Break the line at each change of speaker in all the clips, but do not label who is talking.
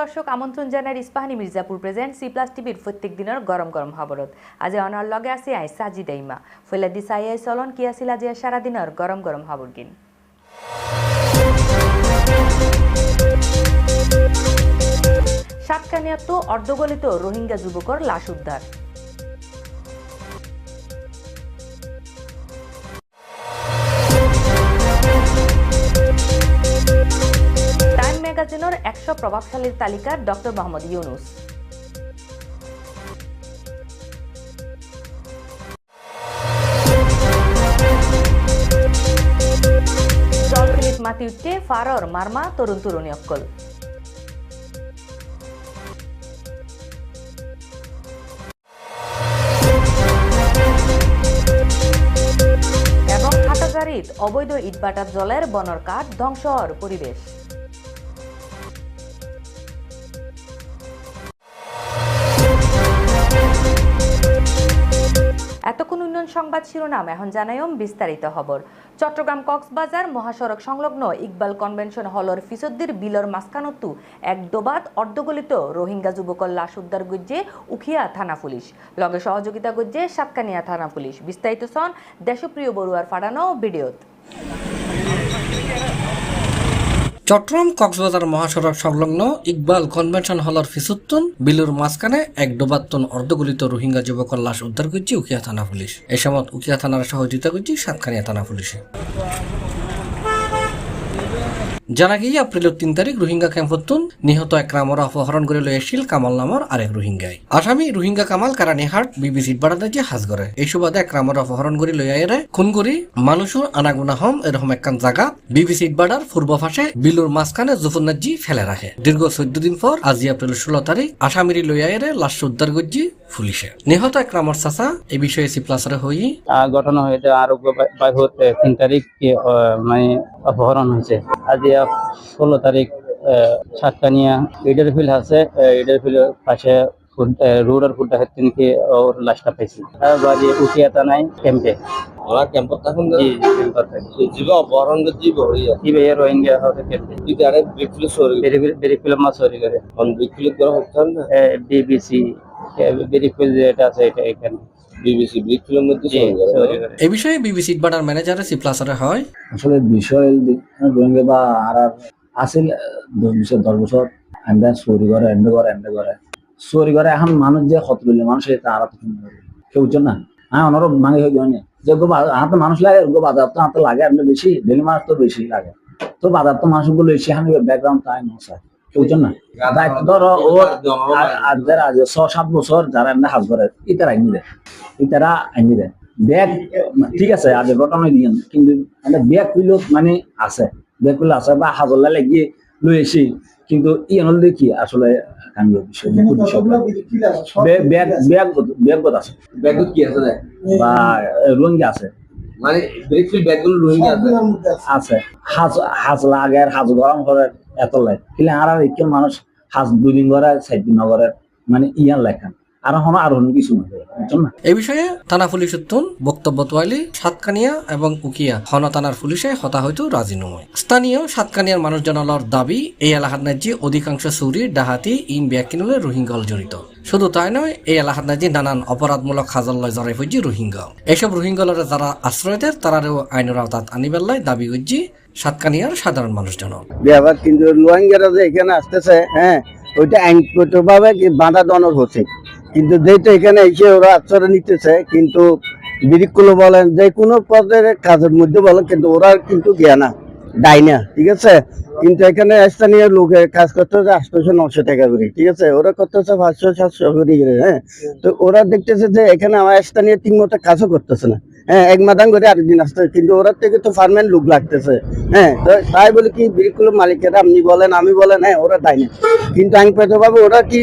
দর্শক, আমন্ত্রণ জানার Ispahani Mirzapur present C plus টিভির প্রত্যেক দিনের গরম গরম খবরত। আজি অনার লগে আছে আই সাজি দাইমা। ফৈলাদি সাই আই চলন কি আছিল আজি সারা দিনের গরম গরম খবর গিন সাতকানিয়াত অর্ধগলিত রোহিঙ্গা যুবকর লাশ উদ্ধার। প্রভাবশালীর তালিকা ডক্টর মোহাম্মদ ইউনুস। জলফিলিত মাতি উঠতে ফারর, মারমা, তরুণ তরুণী এবং অবৈধ ইটবাটার জলের বনর কাঠ ধ্বংস হওয়ার পরিবেশ। এতক্ষণ উন্নয়ন সংবাদ শিরোনাম। এখন জানাইম বিস্তারিত খবর। চট্টগ্রাম কক্সবাজার মহাসড়ক সংলগ্ন ইকবাল কনভেনশন হলর ফিসদ্দির বিলর মাসকানত্তু এক দোবাত অর্ধগলিত রোহিঙ্গা যুবকর লাশ উদ্ধার গুজ্জে উখিয়া থানা পুলিশ। লগে সহযোগিতা গুজ্জে সাতকানিয়া থানা পুলিশ। বিস্তারিত সন দেশপ্রিয় বড়ুয়ার ফাড়ানো ভিডিওত।
চট্টগ্রাম কক্সবাজার মহাসড়ক সংলগ্ন ইকবাল কনভেনশন হলের ফিসুত্তুন বিলুর মাঝখানে এক ডোবাত্তন অর্ধগলিত রোহিঙ্গা যুবকের লাশ উদ্ধার করছে উকিয়া থানা পুলিশ। এ সময় উকিয়া থানার সহযোগিতা করছে সাতখানিয়া থানা পুলিশে। জানা গিয়ে এপ্রিলের তিন তারিখ রোহিঙ্গা ক্যাম্পতুন নিহত এক রামরা অপহরণ করে লই আসছিল কামাল নামর আরেক রোহিঙ্গায় আসামি রোহিঙ্গা কামাল কারানিহাট বিবিসির বাড়াতে যে হাজ করে এই সুবাদে এক রামরা অপহরণ করে লই আইরে খুন করি মানুষের আনাগুনা হম এরকম একখান জায়গা বিবিসির বাড়ার পূর্ব পাশে বিলুর মাঝখানে জুফুন্নাজি ফেলে রাখে। দীর্ঘ চোদ্দ দিন পর আজি এপ্রিল ষোলো তারিখ আসামিরি লই আইরে লাশ উদ্ধার করছি পুলিশে। নিহত এক রামর চাচা এই বিষয়ে সি প্লাসরে হই।
ঘটনা হয়েছে আরোগ্য তিন তারিখ মানে অপহরণ হয়েছে। আজি ষোলো তারিখ সাতকানিয়া ইডার ফিল আছে ইডার ফিলের পাশে রুরার ফুড ডাকাত তিনকে ওর লাশটা পাইছি। আর বাড়ি উঠিয়াতা নাই ক্যাম্পে।
ওরা ক্যাম্পত থাকুন
জি ক্যাম্পার
জীব অপহরণ জীব হইয়া
কি ভাইয়া রোহিঙ্গা হবে ক্যাম্পে।
যদি আরে বিক্রি সরি
বেরি মাছ চুরি করে।
অন বিক্রি করা হচ্ছে না?
বিবিসি বেরি ফিল যেটা আছে এটা এখানে।
বিবিসি বিক্রির মধ্যে
এই বিষয়ে বিবিসির বাড়ার ম্যানেজারে সি প্লাসরে হয়।
আসলে বিষয় রোহিঙ্গা বা আর আর আছিল দশ দশ বছর এন্ডা চুরি করে এন্ডে করে এন্ডে করে। চুরি করে এখন মানুষ যে কত বললে মানুষ এটা আর তো শুনতে পারে কেউ বুঝছেন না? হ্যাঁ অনারও ভাঙে হয়ে যায় যে গো হাতে মানুষ লাগে গো বাজার তো হাতে লাগে এমনি বেশি ডেলি মানুষ তো বেশি লাগে। তো বাজার তো মানুষগুলো এসে আমি ব্যাকগ্রাউন্ড তাই নয় বুঝছেন না? ধরো ও আর- আর যারা আছে ছ সাত বছর যারা এমনি হাজ করে ইতারা আইনি দেয় ইতারা আইনি দেয় ব্যাগ ঠিক আছে আগে ঘটনা দিয়ে কিন্তু ব্যাগ কইলেও মানে আছে। ব্যাগ আছে বা হাজল্লা লাগিয়ে লই এসি কিন্তু ই হল দেখি আসলে বিষয়। ব্যাগ ব্যাগ ব্যাগত আছে।
ব্যাগত কি আছে
বা রোহিঙ্গা আছে।
মানে ব্যাগগুলো রোহিঙ্গা আছে।
আছে। হাজ হাজ লাগের হাজ গরম করে এত লাইট কিন্তু আর একজন মানুষ হাজ দুই দিন সাইদিন মানে ইয়ান লেখান আর হন আর হন কিছু না বুঝছেন না?
এই বিষয়ে থানা পুলিশ উত্তন বক্তব্য তোয়ালি সাতকানিয়া এবং উকিয়া হন থানার পুলিশে হতা হয়তো রাজি নয়। স্থানীয় সাতকানিয়ার মানুষজনালর দাবি এই এলাকার নাজি অধিকাংশ চুরি ডাহাতি ইন ব্যাকিনুলে রোহিঙ্গল জড়িত। শুধু তাই নয় এই এলাকার নানান অপরাধমূলক খাজল্লয় জড়াই হয়েছে রোহিঙ্গা এসব রোহিঙ্গলরে যারা আশ্রয় দেয় তারারেও আইনের আওতাত আনিবেল্লাই দাবি করছি সাতকানিয়ার সাধারণ মানুষজন
ব্যাপার কিন্তু রোহিঙ্গারা যে এখানে আসতেছে হ্যাঁ ওইটা আইনগত ভাবে বাধা দনর হচ্ছে। কিন্তু যেহেতু এখানে এসে ওরা আশ্রয় নিতেছে কিন্তু বিরিকগুলো বলেন যে কোনো পদের কাজের মধ্যে বলেন কিন্তু ওরা কিন্তু গিয়া না দায় না ঠিক আছে? কিন্তু এখানে স্থানীয় লোকের কাজ করতেছে আটশোশো নশো টাকা করে ঠিক আছে? ওরা করতেছে পাঁচশো সাতশো করে, হ্যাঁ? তো ওরা দেখতেছে যে এখানে আমার স্থানীয় ঠিক মতো কাজও করতেছে না। হ্যাঁ এক মাদান করে আরেকদিন আসতে কিন্তু ওরা থেকে তো ফার্মেন্ট লোক লাগতেছে। হ্যাঁ তো তাই বলে কি বিরিকুল মালিকেরা আপনি বলেন, আমি বলেন হ্যাঁ ওরা তাই না কিন্তু আইনগত ভাবে ওরা কি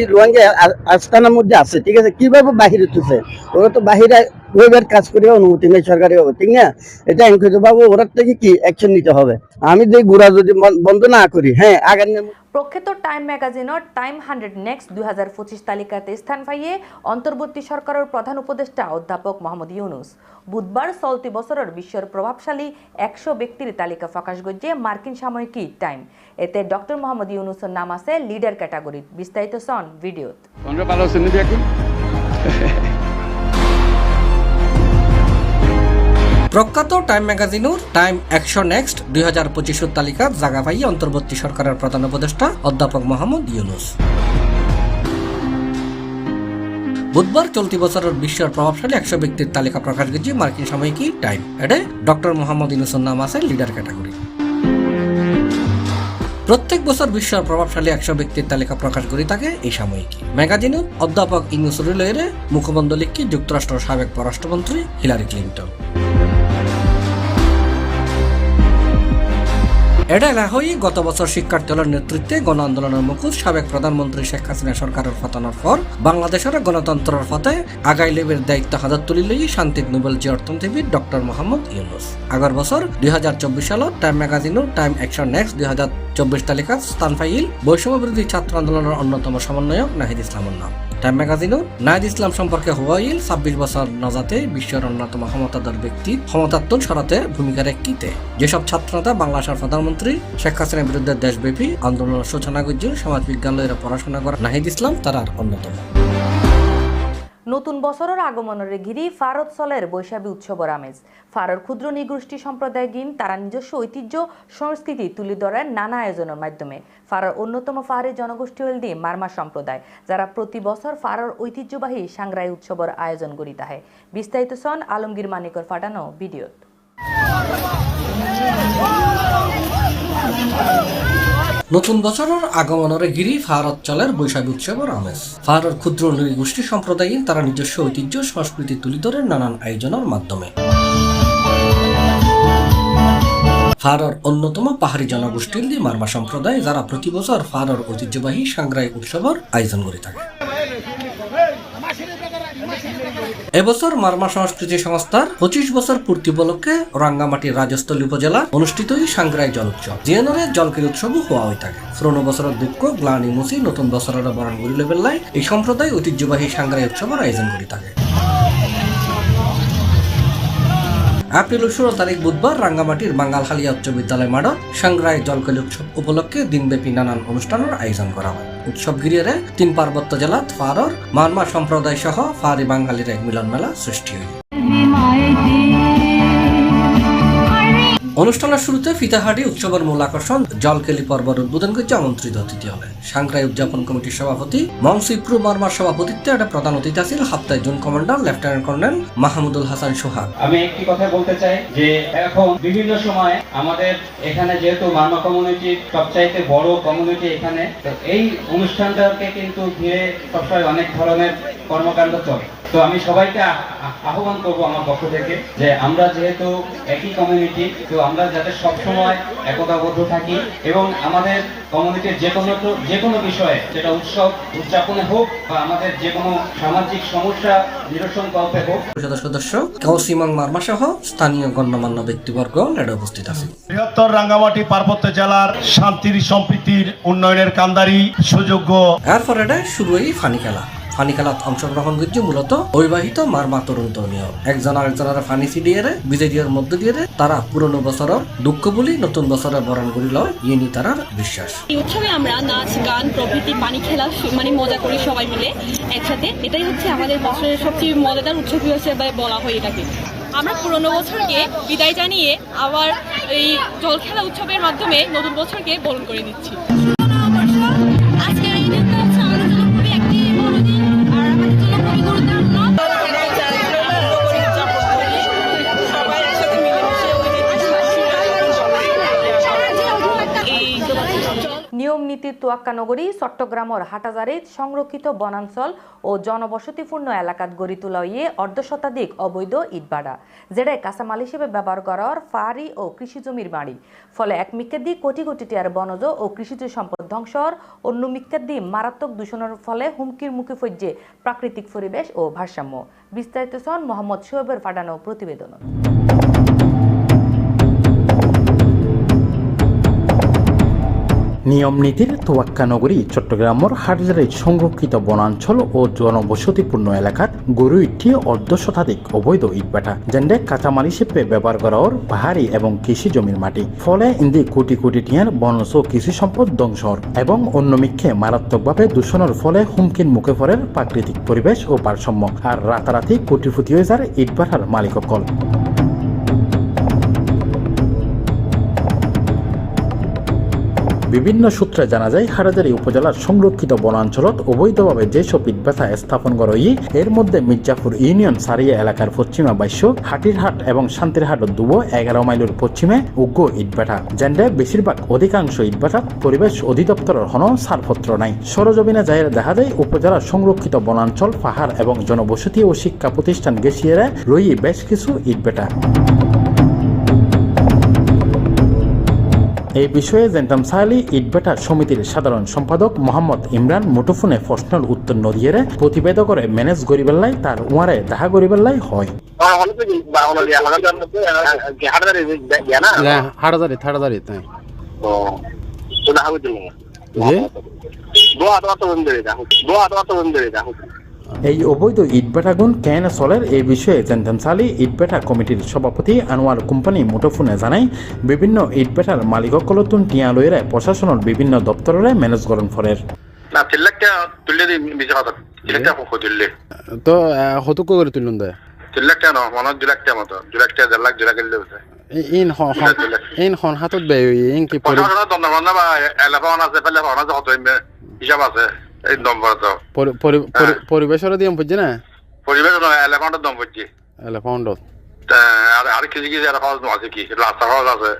আ- আস্তানার মধ্যে আছে, ঠিক আছে? কীভাবে বাহিরে তুলছে ওরা তো বাহিরে ওইবার কাজ করে অনুমতি নেই সরকারি ভাবে, ঠিক না? এটা আইনগত ভাবে ওরা থেকে কি অ্যাকশন নিতে হবে? আমি যে গুড়া যদি বন- বন্ধ না করি হ্যাঁ আগামী
প্রখ্যাত টাইম ম্যাগাজিনের টাইম হান্ড্রেড নেক্সট দুই হাজার পঁচিশ তালিকাতে স্থান পাইয়ে অন্তর্বর্তী সরকারের প্রধান উপদেষ্টা অধ্যাপক মোহাম্মদ ইউনুস। বুধবার চলতি বছরের বিশ্বের প্রভাবশালী একশো ব্যক্তির তালিকা প্রকাশ করছে মার্কিন সাময়িকী টাইম। এতে ডক্টর মোহাম্মদ ইউনুসের নাম আছে লিডার ক্যাটাগরিত বিস্তারিত সন ভিডিওত।
প্রখ্যাত টাইম ম্যাগাজিনের টাইম অ্যাকশন নেক্সট দুই হাজার পঁচিশের তালিকাত জাগা পাই অন্তর্বর্তী সরকারের প্রধান উপদেষ্টা অধ্যাপক মোহাম্মদ ইউনুস। বুধবার চলতি বছরের বিশ্বের প্রভাবশালী একশো ব্যক্তির তালিকা প্রকাশ করেছে মার্কিন সাময়িকী টাইম। এটা ডক্টর মোহাম্মদ ইউনুসের নাম আছে লিডার ক্যাটাগরি। প্রত্যেক বছর বিশ্বের প্রভাবশালী একশো ব্যক্তির তালিকা প্রকাশ করে থাকে এই সাময়িকী। ম্যাগাজিনে অধ্যাপক ইনুসুরুলের মুখবন্ধ লিখি যুক্তরাষ্ট্রের সাবেক পররাষ্ট্রমন্ত্রী হিলারি ক্লিন্টন। এটা এলাহই গত বছর শিক্ষার্থী দলের নেতৃত্বে গণ আন্দোলনের মুখোশ সাবেক প্রধানমন্ত্রী শেখ হাসিনা সরকারের পতনের পর বাংলাদেশের গণতন্ত্রের পথে আগাই লেবের দায়িত্ব হাজার তুলিলেই শান্তির নোবেল জি অর্থনীতিবিদ ডক্টর মোহাম্মদ ইউনুস। আগের বছর দুই হাজার চব্বিশ সালত টাইম ম্যাগাজিনের টাইম অ্যাকশন নেক্সট দুই হাজার চব্বিশ তালিকা, স্থান পাইল বৈষম্য বিরোধী ছাত্র আন্দোলনের অন্যতম সমন্বয়ক নাহিদ ইসলামের নাম টাইম ম্যাগাজিনও, নাহিদ ইসলাম সম্পর্কে হুয়াইল, ছাব্বিশ বছর নজাতে বিশ্বের অন্যতম ক্ষমতাদার ব্যক্তি, ক্ষমতাত্তর সরাতে ভূমিকা রেখিতে যেসব ছাত্রনেতা বাংলাদেশের প্রধানমন্ত্রী শেখ হাসিনার বিরুদ্ধে দেশব্যাপী আন্দোলনের সূচনা করছেন সমাজ বিজ্ঞান পড়াশোনা করা নাহিদ ইসলাম, তার অন্যতম।
নতুন বছরের আগমনের ঘিরি ফারত সলের বৈশাখী উৎসবর আমেজ। ফারর ক্ষুদ্র নিগোষ্ঠী সম্প্রদায় গিন তারা নিজস্ব ঐতিহ্য, সংস্কৃতি তুলে ধরেন নানা আয়োজনের মাধ্যমে। ফারর অন্যতম ফাহারি জনগোষ্ঠী হল দিয়ে মারমা সম্প্রদায়, যারা প্রতি বছর ফারর ঐতিহ্যবাহী সাংগ্রাই উৎসবর আয়োজন করি তাহে। বিস্তারিত সন আলমগীর মানিকর ফাটানো ভিডিওত।
নতুন বছরের আগমনের গিরি ভারত চলের বৈশাখ উৎসব আমেজ ভারতের ক্ষুদ্র নৃগোষ্ঠী সম্প্রদায় তারা নিজস্ব ঐতিহ্য সংস্কৃতি তুলি ধরে নানান আয়োজনের মাধ্যমে। ফারর অন্যতম পাহাড়ি জনগোষ্ঠীর মারমা সম্প্রদায়, যারা প্রতি বছর ফারর ঐতিহ্যবাহী সাংগ্রাই উৎসবের আয়োজন করে থাকে। এবছর মারমা সংস্কৃতি সংস্থার পঁচিশ বছর পূর্তি উপলক্ষে রাঙ্গামাটির রাজস্থলী উপজেলা অনুষ্ঠিত সাংগ্রাই জল উৎসব। জিয়ানরে জলকের উৎসবও হওয়া হয়ে থাকে। পুরনো বছরের দুঃখ, গ্লানি মুসি নতুন বছরের বরণ করিলে বেলায় এই সম্প্রদায় ঐতিহ্যবাহী সাংগ্রাই উৎসবের আয়োজন করে থাকে। এপ্রিল ষোলো তারিখ বুধবার রাঙ্গামাটির বাঙ্গালহালিয়া উচ্চ বিদ্যালয় মাঠত সাংগ্রাই জলকলি উৎসব উপলক্ষে দিনব্যাপী নানান অনুষ্ঠানের আয়োজন করা হয়। উৎসব ঘিরে তিন পার্বত্য জেলা ফারর মানমা সম্প্রদায় সহ ফারি বাঙালির এক মিলন মেলা সৃষ্টি হয় অনুষ্ঠানের শুরুতে ফিতাহাটি উৎসবের মূল আকর্ষণ জলকেলি পর্বর উদ্বোধন করছে আমন্ত্রিত অতিথি হলে। সাংগ্রাই উদযাপন কমিটির সভাপতি মংসিপ্রু মার্মার সভাপতিত্বে একটা প্রধান অতিথি আছিল হাপ্তায় June commander lieutenant colonel Mahmudul Hasan Sohag.
আমি একটি কথা বলতে চাই যে এখন বিভিন্ন সময় আমাদের এখানে যেহেতু মানব কমিউনিটির সবচাইতে বড় কমিউনিটি এখানে এই অনুষ্ঠানটাকে কিন্তু ঘিরে সবসময় অনেক ধরনের কর্মকাণ্ড চলে। তো আমি সবাইকে আহ- আহ- আহ্বান করব আমার পক্ষ থেকে যে আমরা যেহেতু একই কমিউনিটি তো আমরা যাতে সবসময় একতাবদ্ধ থাকি এবং আমাদের কমিউনিটির যে কোনো যে কোনো বিষয়ে সেটা উৎসব উদযাপনে হোক বা আমাদের যে কোনো সামাজিক সমস্যা নিরসন কল্পে হোক।
পরিষদের সদস্য কাউসিমাং মার্মা সহ স্থানীয় গণ্যমান্য ব্যক্তিবর্গ নেড়ে উপস্থিত আছে।
বৃহত্তর রাঙ্গামাটি পার্বত্য জেলার শান্তির সম্প্রীতির উন্নয়নের কান্দারি সুযোগ্য
এরপর এটা শুরু হয় ফানি খেলা। ফানি খেলাত অংশগ্রহণ করছে মূলত অবিবাহিত মারমা তরুণ তরুণীয় একজন আরেকজনের ফানি সিডিয়ে বিজয়ীর মধ্য দিয়ে তারা পুরনো বছরের দুঃখ বলি নতুন বছরের বরণ করিল ইয়ে তারার বিশ্বাস।
এই উৎসবে আমরা নাচ, গান, প্রভৃতি, পানি খেলা মানে মজা করি সবাই মিলে একসাথে। এটাই হচ্ছে আমাদের বছরের সবচেয়ে মজাদার উৎসব হিসেবে বলা হয় এটাকে। আমরা পুরনো বছরকে বিদায় জানিয়ে আবার এই জল খেলা উৎসবের মাধ্যমে নতুন বছরকে বরণ করে নিচ্ছি।
নিয়ম নীতির তোয়াক্কা নগরী, চট্টগ্রামের হাটাজারিত সংরক্ষিত বনাঞ্চল ও জনবসতিপূর্ণ এলাকাত গড়ি তোলা ইয়ে অর্ধ শতাধিক অবৈধ ইটবাড়া যেটাই কাঁচামাল হিসেবে ব্যবহার করার ফারি ও কৃষি জমির বাড়ি। ফলে এক মিকেদি কোটি কোটি টিয়ার বনজ ও কৃষিজ সম্পদ ধ্বংসর অন্য মিকেদি মারাত্মক দূষণের ফলে হুমকির মুখে ফজ্জে প্রাকৃতিক পরিবেশ ও ভারসাম্য। বিস্তারিত সন মোহাম্মদ সোহেবের পাঠানো প্রতিবেদন
নিয়ম নীতির তোয়াক্কা নগরী চট্টগ্রামের হাটজারির সংরক্ষিত বনাঞ্চল ও জনবসতিপূর্ণ এলাকার গরু ইটি অর্ধ শতাধিক অবৈধ ইটভাটা যেন্ডে কাঁচামাল হিসেবে ব্যবহার করা ওর পাহাড়ি এবং কৃষি জমির মাটি। ফলে ইন্দি কোটি কোটি টিয়ার বনজ কৃষি সম্পদ ধ্বংস এবং অন্যমিক্ষে মারাত্মকভাবে দূষণের ফলে হুমকির মুখে পড়ে প্রাকৃতিক পরিবেশ ও ভারসাম্য। আর রাতারাতি কোটিপতি হয়ে যার ইটভাটার মালিককল। বিভিন্ন সূত্রে জানা যায় হাটাজারি উপজেলার সংরক্ষিত বনাঞ্চলত অবৈধভাবে যেসব ইটভাটা স্থাপন করা এর মধ্যে মির্জাপুর ইউনিয়ন সারিয়া এলাকার পশ্চিমা বাইশ্য হাটিরহাট এবং শান্তিরহাট দুবো এগারো মাইলের পশ্চিমে উগ্র ইটভাটা যেন্ডে বেশিরভাগ অধিকাংশ ইটভাটা পরিবেশ অধিদপ্তরের হন ছাড়পত্র নাই। সরজমিনে যায় দেখা যায় উপজেলার সংরক্ষিত বনাঞ্চল, পাহাড় এবং জনবসতি ও শিক্ষা প্রতিষ্ঠান গেছিয়ে রই বেশ কিছু ইটভাটা এই বিষয়ে জেন্টাম সাহালি ইটবেটা সমিতির সাধারণ সম্পাদক মোহাম্মদ ইমরান মুঠোফোনে প্রশ্নের উত্তর নদিয়ে প্রতিবেদকরে ম্যানেজ করিবেল্লাই তার উয়ারে দেখা করিবেল্লাই হয়।
তাই।
এই অবৈধ ইটবেটাগুন কেন চলের এই বিষয়ে জেন্টাম সালি ইটবেটা কমিটির সভাপতি আনোয়ার কোম্পানি মুঠোফোনে জানাই বিভিন্ন ইটবেটার মালিকসকলতুন টিয়া লইরে প্রশাসনের বিভিন্ন দপ্তরের ম্যানেজকরণ ফরের
না তিল্লাকটা তুললে দি মিছে কথা। তিল্লাকটা পক্ষ তুললে
তো হতুক করে তুলুন দে।
তিল্লাকটা ন মতো
ইন হ ইন খন হাতত বে ইন কি
বা আছে ফেলে হিসাব আছে। এই নম্বর তো
পরি- পরি- পরি- পরিবেশর না?
পরিবেশ এলাকাটার দম পড়ছি
এলে ফাউন্ডত
আর কিছু কিছু একটা খরচ আছে কি? রাস্তা খরচ আছে।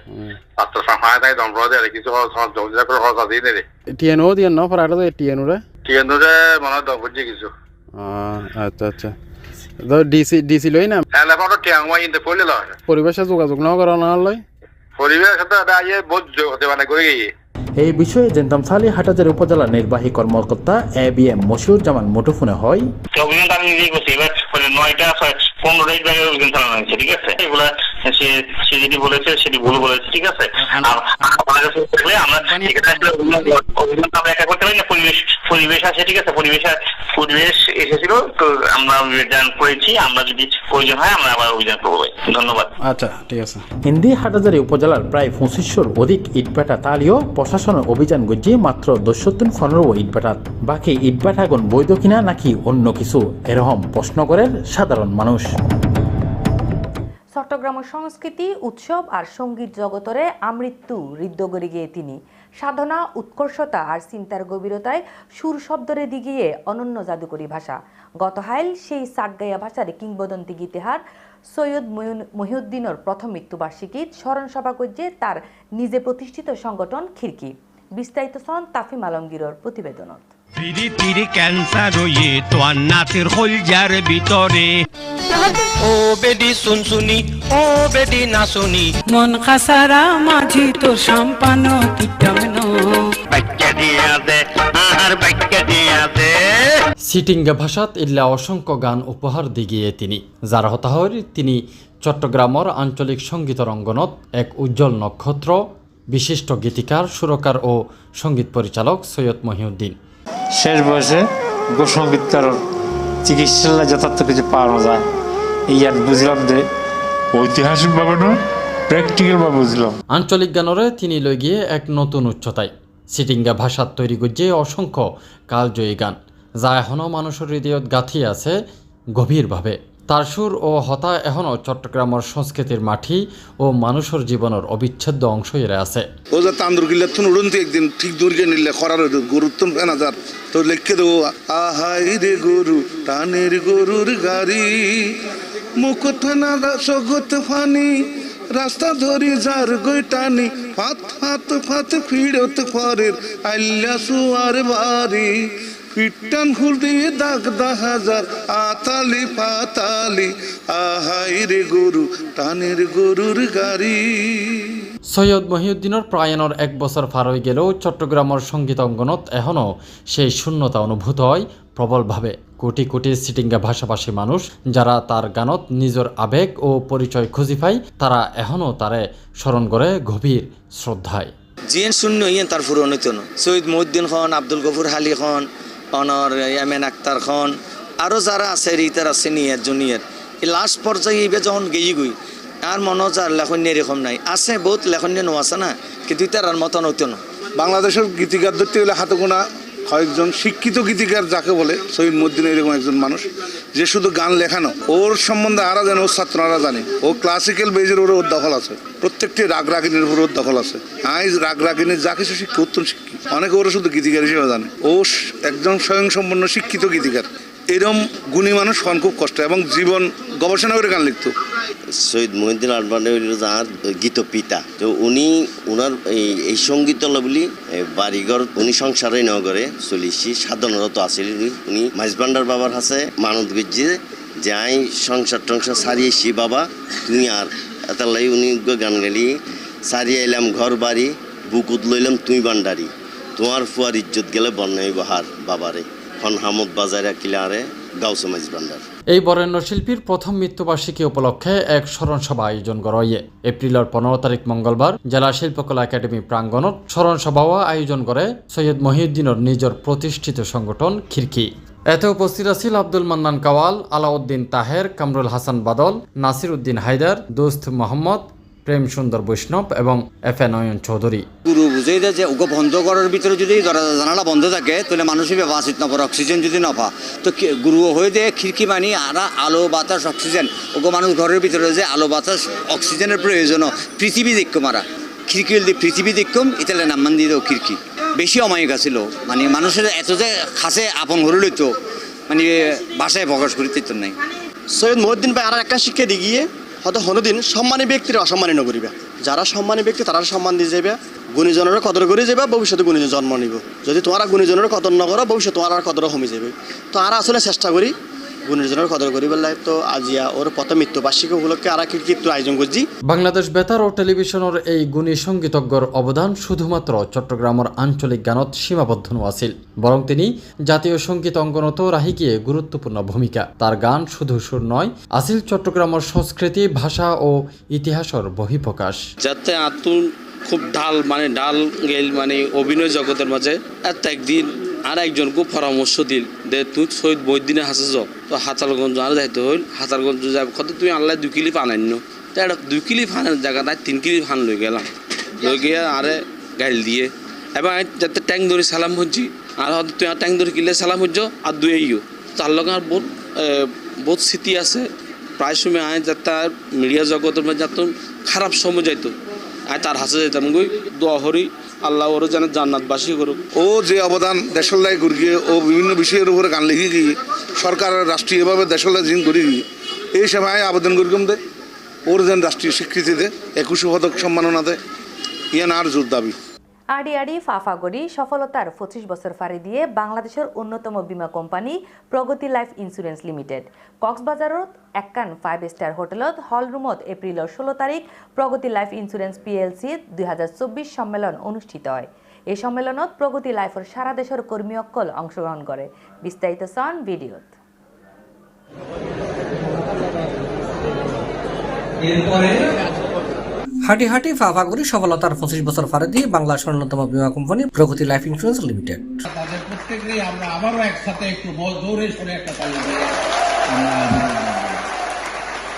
দম পড়ে আর কিছু খরচ খরচ জমি করে খরচ আছে নেই
টিএনও দিয়ান ন ফরাটা তো টিএনও রে?
আছে মনে হয় দম পড়ছে কিছু।
আচ্ছা আচ্ছা। ডিসি ডিসি লই না?
এলাকাটা টিয়াং মাই ইনতে পড়লে লয়।
পরিবেশে যোগাযোগ ন করা না
পরিবেশ এটা ইয়ে বহুত হতে মানে করে গিয়ে।
এই বিষয়ে জেন্টাম সালি হাটাজারি উপজেলা নির্বাহী কর্মকর্তা A B M Moshiur Zaman মুঠোফোনে হয়।
অভিযান আমি নিজেই করছি এবার নয়টা পনেরোটা অভিযান চালানো হয়েছে ঠিক আছে? এগুলা সে সে যেটি বলেছে সেটি ভুল বলেছে ঠিক আছে? আর আপনার কাছে থাকলে আমরা এখানে আসলে অভিযান- অভিযান তো আমরা একা করতে পারি না পরিবেশ পরিবেশ আছে ঠিক আছে? পরিবেশ পরিবেশ এসেছিল তো আমরা অভিযান করেছি আমরা যদি প্রয়োজন হয় আমরা আবার অভিযান করব ধন্যবাদ।
আচ্ছা ঠিক আছে।
হিন্দি হাটাজারি উপজেলার প্রায় পঁচিশশোর অধিক ইটভাটা তালিও প্রশাসনের অভিযান গজিয়ে মাত্র দশত্তন পনেরো ইটভাটাত বাকি ইটভাটাগুন বৈধ কিনা নাকি অন্য কিছু এরকম প্রশ্ন করেন সাধারণ মানুষ।
চট্টগ্রামের সংস্কৃতি, উৎসব আর সংগীত জগতরে আমৃত্যু হৃদ্যগরি গিয়ে তিনি। সাধনা, উৎকর্ষতা আর চিন্তার গভীরতায় সুর শব্দরে দিগিয়ে অনন্য জাদুকরী ভাষা। গত হাইল সেই সাকগাইয়া ভাষার কিংবদন্তি গীতেহার সৈয়দ মহিউদ্দিনের প্রথম মৃত্যুবার্ষিকীত স্মরণ সভা করছে তার নিজে প্রতিষ্ঠিত সংগঠন খিড়কি। বিস্তারিত সন তাফিম আলমগীরের প্রতিবেদনত।
পিরিতির ক্যান্সার হয়ে তোর নাতির হলজার ভিতরে। ও বেডি শুনশুনি ও বেডি না শুনি।
মন খাসারা মাঝি তো সাম্পান কিটামন
বাক্যা দিয়ে আছে আর বাক্যা দিয়ে আছে
সিটিঙ্গা ভাষাত ইল্লা অসংখ্য গান উপহার দিগিয়ে তিনি। যার হতাহর তিনি চট্টগ্রামের আঞ্চলিক সংগীত রঙ্গনত এক উজ্জ্বল নক্ষত্র বিশিষ্ট গীতিকার সুরকার ও সংগীত পরিচালক সৈয়দ মহিউদ্দিন।
শেষ বয়সে গোসঙ্গীতকার চিকিৎসালয় যথার্থ কিছু পাওয়া যায়। এই আর বুঝলাম যে ঐতিহাসিকভাবে নয় প্র্যাকটিক্যালভাবে বুঝলাম।
আঞ্চলিক গানরে তিনি লই গিয়ে এক নতুন উচ্চতায় সিটিঙ্গা ভাষার তৈরি করছে অসংখ্য কালজয়ী গান যা এখনও মানুষের হৃদয়ত গাঁথিয়ে আছে গভীরভাবে। তার সুর ও হতা এখনও চট্টগ্রামের সংস্কৃতির মাটি ও মানুষের জীবনের অবিচ্ছেদ্য অংশ এরে আছে।
ও যে তান্দুর গিলে তুন উড়ন্তি একদিন ঠিক দূরকে নিলে করার গুরুত্ব না যার তো লিখে দেবো, আহাই রে গরু, টানের গরুর গাড়ি, মুকুট না সগত ফানি, রাস্তা ধরি যার গই টানি, ফাত ফাত ফাত ফিরত পরের আল্লা সুয়ার বাড়ি। পিটান খুল দিয়ে দাগ দা হাজার আতালি পাতালি আহাই রে গরু টানের গরুর গাড়ি।
সৈয়দ মহিউদ্দিনের প্রয়াণর এক বছর পার হয়ে গেলেও চট্টগ্রামের সংগীত অঙ্গনত এখনও সেই শূন্যতা অনুভূত হয় প্রবলভাবে। কোটি কোটি সিটিঙ্গা ভাষাভাষী মানুষ যারা তার গানত নিজের আবেগ ও পরিচয় খুঁজি পায় তারা এখনও তারে স্মরণ করে গভীর শ্রদ্ধায়।
জিয়েন শূন্য ইয়েন তার ফুরন হইতো সৈয়দ মহিউদ্দিন খন আব্দুল গফুর হালি খন অনর ইয়ামেন আক্তার খন আরও যারা আছে, রিতার আছে নিয়ার জুনিয়র। এই লাস্ট পর্যায়ে এইবার যখন গেই গই, আর মনে হচ্ছে আর লেখন্য এরকম নাই। আছে বহুত লেখন্য আছে না, কিন্তু তার আর মতন হতো না
বাংলাদেশের গীতিকার ধরতে গেলে হাতে গোনা কয়েকজন শিক্ষিত গীতিকার যাকে বলে, শহীদ মদ্দিন এরকম একজন মানুষ, যে শুধু গান লেখানো, ওর সম্বন্ধে আরা জানে, ওর ছাত্ররা জানে। ও ক্লাসিক্যাল বেজের ওর দখল আছে। প্রত্যেকটি রাগ রাগিনীর উপর ওর দখল আছে। আইজ রাগ রাগিনীর যা কিছু শিক্ষা, উত্তম শিক্ষি। অনেকে ওরা শুধু গীতিকার হিসেবে জানে। ও একজন স্বয়ংসম্পন্ন শিক্ষিত গীতিকার। এরম গুণী মানুষ হন খুব কষ্ট এবং জীবন গবেষণা করে গান লিখতো।
সৈয়দ মহিউদ্দিন হইল যার গীত পিতা, তো উনি উনার এই সংগীত বলি বাড়িঘর উনি সংসারে নগরে চলিছি সাধারণত আছিল উনি। মাইজবান্ডার বাবার কাছে মানত গজ্জি যে আই সংসার টংসার সারিয়েছি, বাবা তুই আর এতালাই উনি গান গালি, সারিয়ে এলাম ঘর বাড়ি, বুকুত লইলাম তুই বান্ডারি, তোমার ফুয়ার ইজ্জত গেলে বন্যাই বাহার বাবারে। হামদ কিলারে
এই বরেণ্য শিল্পীর প্রথম মৃত্যুবার্ষিকী উপলক্ষে এক স্মরণ সভা আয়োজন করা হয়। এপ্রিলের পনেরো তারিখ মঙ্গলবার জেলা শিল্পকলা একাডেমি প্রাঙ্গণত স্মরণ সভাও আয়োজন করে সৈয়দ মহিউদ্দিনের নিজের প্রতিষ্ঠিত সংগঠন খিরকি এতে উপস্থিত আছিল আব্দুল মান্নান কাওয়াল, আলাউদ্দিন তাহের, কামরুল হাসান বাদল, নাসির উদ্দিন হায়দার, দোস্ত মোহাম্মদ প্রেম সুন্দর বৈষ্ণব এবং এফ এ নয়ন চৌধুরী।
গুরু বুঝেই দেয় যে ওকে বন্ধ করার ভিতরে যদি দরজা জানালা বন্ধ থাকে তাহলে মানুষই ব্যবহার না পারে অক্সিজেন যদি না পা তো গুরু হয়ে দেয় খিড়কি মানি আর আলো বাতাস অক্সিজেন ওকে মানুষ ঘরের ভিতরে যে আলো বাতাস অক্সিজেনের প্রয়োজন পৃথিবী দেখো মারা খিড়কি যদি পৃথিবী দেখম এতালে নাম্মান দিয়ে দেও খিড়কি। বেশি অমায়িক আছিল। মানে মানুষের এত যে খাসে আপন ঘরে লইতো মানে বাসায় প্রকাশ করিতে তো নাই।
সৈয়দ মহিউদ্দিন ভাই আর একটা শিক্ষা দিয়ে গিয়ে হয়তো হনুদিন সম্মানী ব্যক্তির অসম্মানী নকরিবা যারা সম্মানী ব্যক্তি তারা সম্মান দিয়ে যাবে গুণীজনের কদর করে যাবে ভবিষ্যতে গুণীজন জন্ম নিব। যদি তোমার গুণীজনের কদর নকরো ভবিষ্যতে তোমার আর কদর কমে যাবে তো আর আসলে চেষ্টা করি গুণীজনের কদর করিবার লাগে তো আজিয়া ওর প্রথম মৃত্যুবার্ষিকী উপলক্ষে আর একটু আয়োজন করছি।
বাংলাদেশ বেতার ও টেলিভিশনের এই গুণী সঙ্গীতজ্ঞর অবদান শুধুমাত্র চট্টগ্রামের আঞ্চলিক গানত সীমাবদ্ধ আছিল বরং তিনি জাতীয় সংগীত অঙ্গনত রাহি গিয়ে গুরুত্বপূর্ণ ভূমিকা। তার গান শুধু সুর নয় আছিল চট্টগ্রামের সংস্কৃতি ভাষা ও ইতিহাসের বহিঃপ্রকাশ।
যাতে আতুল খুব ডাল মানে ডাল গেল মানে অভিনয় জগতের মাঝে এত একদিন আর একজনকে পরামর্শ দিল, দে, তুই শহীদ বৈদিনে হাসে যাও। তো হাতালগঞ্জ আর যাইতে হইল। হাতালগঞ্জ যাবে কত তুই আনলাই দুই কিলি ফান আনিন তো এটা দুই কিলি ফানের জায়গা নাই, তিন কিলি ফান লই গেলাম। লই গিয়ে আরে গাইল দিয়ে। এবার যাতে ট্যাং ধরে সালাম হচ্ছি আর হয়তো তুই আর ট্যাং ধরে কিলে সালাম হচ্ছ আর দুই ইও তার লগে আর বহুত বহুত স্মৃতি আছে। প্রায় সময় আয় যাতে মিডিয়া জগতের মধ্যে যাত খারাপ সময় যাইতো আয় তার হাসে যেতাম গই। দোয়া হরি আল্লাহ ওর যেন জান্নাতবাসী করুক।
ও যে অবদান দেশলাই গুরগিয়ে ও বিভিন্ন বিষয়ের উপরে গান লিখে গিয়ে, সরকার রাষ্ট্রীয়ভাবে দেশলাই জিন করি গিয়ে, এই সময় আবেদন করিকম দেয় ওর যেন রাষ্ট্রীয় স্বীকৃতি দেয় একুশে পদক সম্মাননা দেয় ইয়ান আর জোর দাবি।
আড়ি আড়ি ফাফাগড়ি সফলতার পঁচিশ বছর ফাড়ি দিয়ে বাংলাদেশের অন্যতম বীমা company Pragati life insurance limited. কক্সবাজারত একখান ফাইভ স্টার হোটেলত হল রুমত এপ্রিলের ষোলো তারিখ প্রগতি লাইফ ইন্স্যুরেন্স পিএলসি দুই হাজার চব্বিশ সম্মেলন অনুষ্ঠিত হয়। এই সম্মেলনত প্রগতি লাইফের সারা দেশের কর্মীসকল অংশগ্রহণ করে। বিস্তারিত সন ভিডিওত।
হাঁটি হাঁটি করে সফলতার পঁচিশ বছর ফারে দিয়ে বাংলার স্বর্ণতম বীমা company Pragati life insurance limited.
তাদের প্রত্যেকেই আমরা আবারও একসাথে একটু বল, দৌড়ে সরে একটা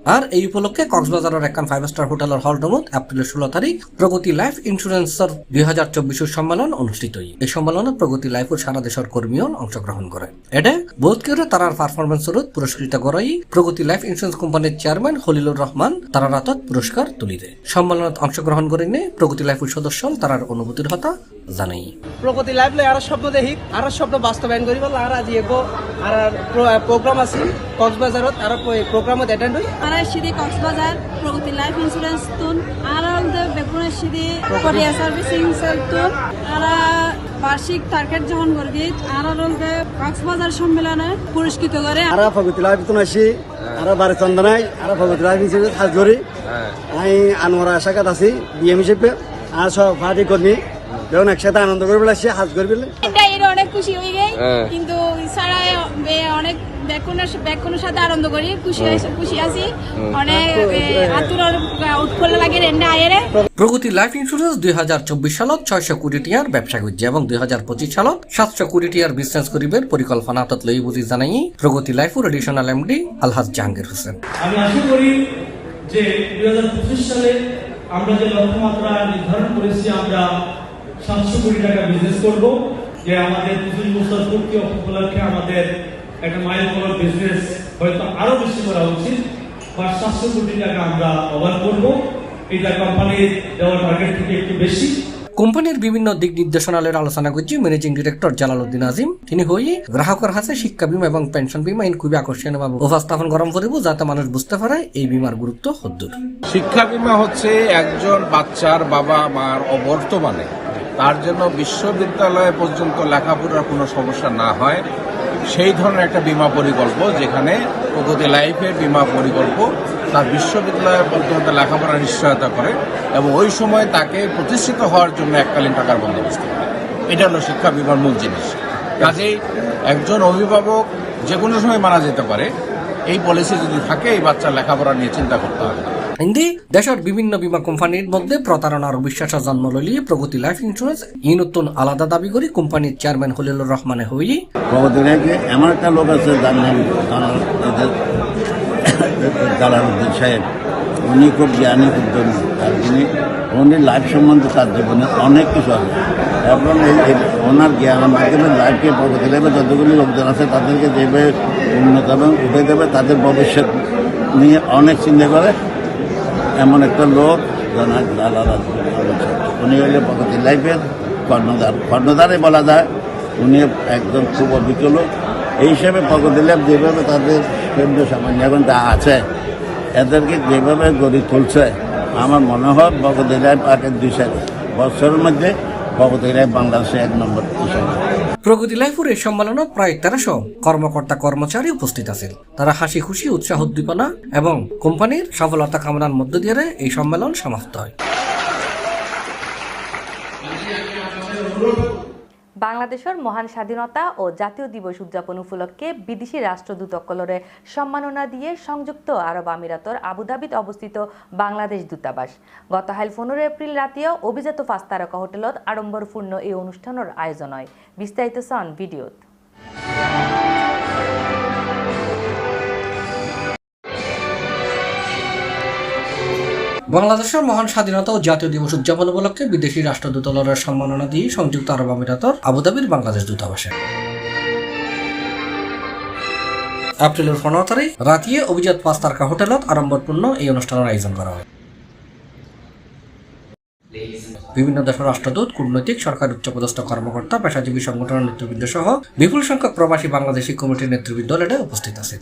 আর এই উপলক্ষে কক্সবাজারের একখান ফাইভ স্টার হোটেলের হল রুমত এপ্রিলের ষোলো তারিখ প্রগতি লাইফ ইন্স্যুরেন্সের দুই হাজার সম্মেলন অনুষ্ঠিত এই সম্মেলনে প্রগতি লাইফের সারা দেশের কর্মীও অংশগ্রহণ করে। এটা বোধ করে তারার পারফরমেন্স পুরস্কৃত করাই প্রগতি লাইফ ইন্স্যুরেন্স কোম্পানির চেয়ারম্যান হলিলুর রহমান তারা রাতত পুরস্কার তুলি দেয় সম্মেলনত অংশগ্রহণ নিয়ে প্রগতি লাইফের সদস্য তারার অনুভূতির কথা জানাই।
প্রগতি লাইভ লৈ আৰু স্বপ্ন দেখি আৰু স্বপ্ন বাস্তৱায়ন কৰিব আৰু আজি একো আৰু প্ৰগ্ৰাম আছিল কক্সবাজাৰত আৰু প্ৰগ্ৰামত এটেণ্ড হৈ
আর সিদি কক্সবাজার প্রগতি লাইফ ইন্স্যুরেন্স তুন আর বেগুনে সিদি কোরিয়া সার্ভিসিং সেল তুন আর বার্ষিক টার্গেট যখন করবি আর কক্সবাজার সম্মেলনে পুরস্কৃত করে
আর প্রগতি লাইফ তো আসি আর বারে চন্দনাই আর প্রগতি লাইফ হিসেবে কাজ করি আমি আনোয়ারা শাখাত আছি বিএম হিসেবে আর সব পার্টি কর্মী যখন একসাথে আনন্দ করে হাজ
এটা এর অনেক খুশি হয়ে গেই
হ্যাঁ।
কিন্তু সারা অনেক ব্যাকুনের ব্যাকুনের সাথে আনন্দ করি খুশি খুশি আছি। অনেক আতুর উৎফুল্ল লাগে রেন্ডা আয়েরে।
প্রগতি লাইফ ইন্স্যুরেন্স দুই হাজার চব্বিশ সালত ছয়শো কোটি টিয়ার ব্যবসা করছে এবং দুই হাজার পঁচিশ সালত সাতশো কোটি টিয়ার বিজনেস করিবের পরিকল্পনা লই বুঝি জানাই Pragati life additional MD Alhaj Jahangir Hossain.
আমি আশা করি যে দুই হাজার পঁচিশ সালে আমরা যে লক্ষ্যমাত্রা নির্ধারণ করেছি আমরা সাতশো কোটি টাকা বিজনেস করব। যে আমাদের পঁচিশ বছর পূর্তি উপলক্ষে আমাদের একটা মাইল ফলক বিজনেস হয়তো আরও বেশি করা উচিত। বা সাতশো কোটি টাকা আমরা ওভার করব। এটা কোম্পানির দেওয়া টার্গেট থেকে একটু বেশি।
কোম্পানির বিভিন্ন দিক নির্দেশনালের আলোচনা করছি ম্যানেজিং ডিরেক্টর জালালউদ্দিন আজিম। তিনি হই গ্রাহকের হাতে শিক্ষা বীমা এবং পেনশন বীমা ইন খুবই আকর্ষণীয়ভাবে উপস্থাপন গরম করিব যাতে মানুষ বুঝতে পারে এই বীমার গুরুত্ব হদ্দুর।
শিক্ষা বীমা হচ্ছে একজন বাচ্চার বাবা মার অবর্তমানে। তার জন্য বিশ্ববিদ্যালয় পর্যন্ত লেখাপড়ার কোনো সমস্যা না হয়। সেই ধরনের একটা বিমা পরিকল্প যেখানে প্রগতি লাইফের বিমা পরিকল্প তার বিশ্ববিদ্যালয় পর্যন্ত লেখাপড়া নিশ্চয়তা করে এবং ওই সময় তাকে প্রতিষ্ঠিত হওয়ার জন্য এককালীন টাকার বন্দোবস্ত এটা হলো শিক্ষা বীমার মূল জিনিস। কাজেই একজন অভিভাবক যে কোনো সময় মারা যেতে পারে। এই পলিসি যদি থাকে, এই বাচ্চার লেখাপড়া নিয়ে চিন্তা করতে হবে
হিন্দি, দেশের বিভিন্ন বীমা কোম্পানির মধ্যে প্রতারণার বিশ্বাসের জন্ম লইয়ে প্রগতি লাইফ ইন্স্যুরেন্স ই নতুন আলাদা দাবি করে কোম্পানির চেয়ারম্যান হলিলুর রহমানে হই
প্রগতিরাকে এমন একটা লোক আছে যার উনি খুব জ্ঞানী, খুব আর উনি উনি লাইফ সম্বন্ধে তার জীবনে অনেক কিছু আছে। এবং ওনার জ্ঞানের মাধ্যমে লাইফকে প্রগতি লাইফে যতগুলি লোকজন আছে তাদেরকে যেভাবে উন্নত এবং উঠে দেবে, তাদের ভবিষ্যৎ নিয়ে অনেক চিন্তা করে। এমন একটা লোক উনি হইলে প্রগতি লাইফের কর্ণধার। কর্ণধারে বলা যায়, উনি একজন খুব অভিজ্ঞ লোক। এই হিসেবে প্রগতি লাইফ যেভাবে তাদের কেন্দ্র সামান্য এখন যা আছে, এদেরকে যেভাবে গড়ে তুলছে, আমার মনে হয় প্রগতি লাইফ আগের দুই বছরের মধ্যে প্রগতি লাইফ বাংলাদেশে এক নম্বর হিসেবে
প্রগতি লাইফুরের সম্মেলনে প্রায় তেরোশো কর্মকর্তা কর্মচারী উপস্থিত আছেন। তারা হাসি খুশি, উৎসাহ উদ্দীপনা এবং কোম্পানির সফলতা কামনার মধ্য দিয়ে এই সম্মেলন সমাপ্ত হয়।
বাংলাদেশের মহান স্বাধীনতা ও জাতীয় দিবস উদযাপন উপলক্ষে বিদেশি রাষ্ট্রদূতকলরে সম্মাননা দিয়ে সংযুক্ত আরব আমিরাতর আবুধাবিত অবস্থিত বাংলাদেশ দূতাবাস। গত হাইল পনেরো এপ্রিল রাতেও অভিজাত পাঁচ তারকা হোটেলত আড়ম্বরপূর্ণ এই অনুষ্ঠানের আয়োজন হয়। বিস্তারিত সন ভিডিওত।
বাংলাদেশের মহান স্বাধীনতা ও জাতীয় দিবস উদযাপন উপলক্ষে বিদেশি রাষ্ট্রদূতলের সম্মাননা দিয়ে সংযুক্ত আরব আমিরাতর আবুধাবির বাংলাদেশ দূতাবাসে। এপ্রিলের পনেরো তারিখ রাতিয়ে অভিজাত পাঁচ তারকা হোটেলত আড়ম্বরপূর্ণ এই অনুষ্ঠানের আয়োজন করা হয়। বিভিন্ন দেশের রাষ্ট্রদূত, কূটনৈতিক, সরকার উচ্চপদস্থ কর্মকর্তা, পেশাজীবী সংগঠনের নেতৃবৃন্দ সহ বিপুল সংখ্যক প্রবাসী বাংলাদেশি কমিটির নেতৃবৃন্দ এতে উপস্থিত আছে